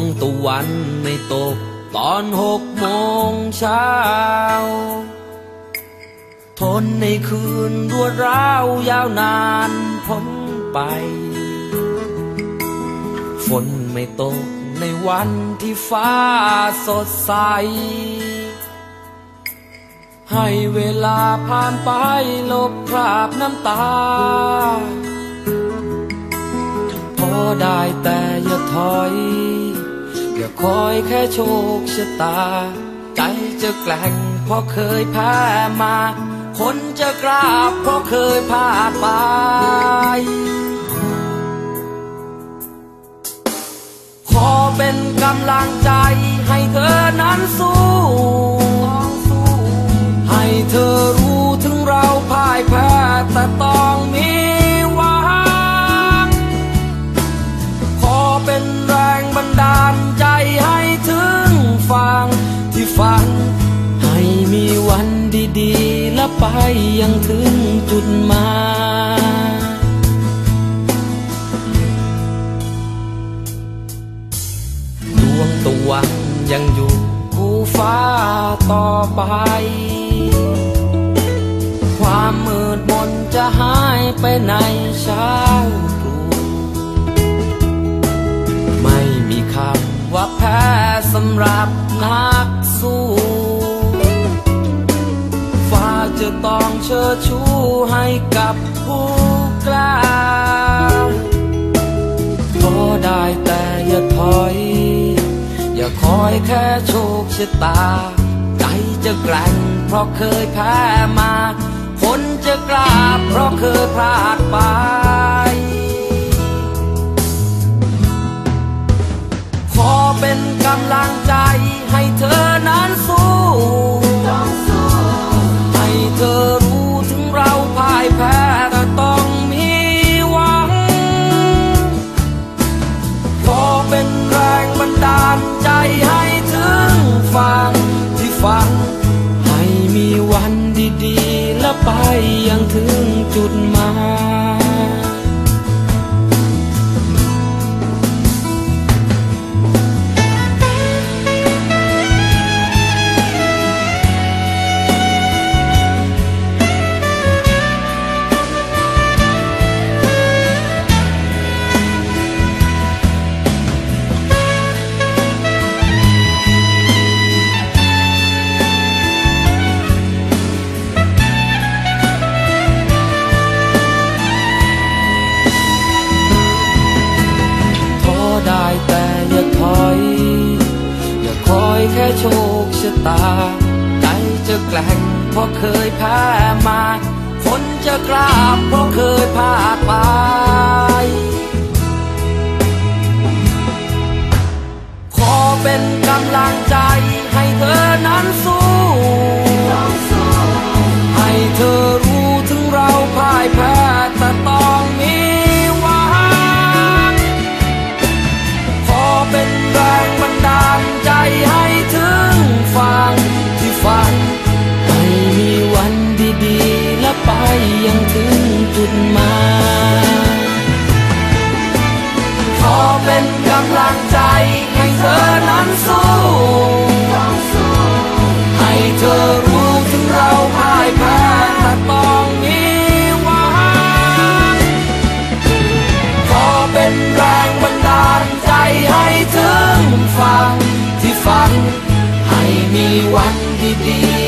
งตะวันไม่ตก ตอนหกโมงเช้า ทนในคืนรวดร้าวยาวนานพ้นไป ฝนไม่ตกในวันที่ฟ้าสดใส ให้เวลาผ่านไปลบคราบน้ำตาพอได้แต่อย่าถอย คอยแค่โชคชะตา ใจจะแกล้งเพราะเคยแพ้มา คนจะกราบเพราะเคยพลาดไปขอเป็นกำลังใจให้เธอนั้นสู้ให้เธอรู้ถึงเราพ่ายแพ้แต่ต้อง ดีและไปยังถึงจุดหมายดวงตะวันยังอยู่คู่ฟ้าต่อไป ความมืดมนจะหายไปในเช้าตรู่ไม่มีคำว่าแพ้สำหรับนัก เชิดชูให้กับผู้กล้าพอได้แต่อย่าถอย อย่าคอยแค่โชคชะตา ใจจะแกร่งเพราะเคยแพ้มา คนจะกล้าเพราะเคยพลาดไป ใจให้ถึงฟังที่ฝันให้มีวันดีๆ และไปยังถึงจุดหมายะตา ใจจะแกล้งเพราะเคยแพ้มา คนจะกล้าเพราะเคยพลาดไปขอเป็นกำลังใจให้เธอนั้นสู้ให้เธอ ขอเป็นกำลังใจให้เธอนั้นสู้ให้เธอรู้ถึงเราพ่ายแพ้แต่ต้องมีหวังขอเป็นแรงบันดาลใจให้ถึงฟังที่ฝันให้มีวันดีๆ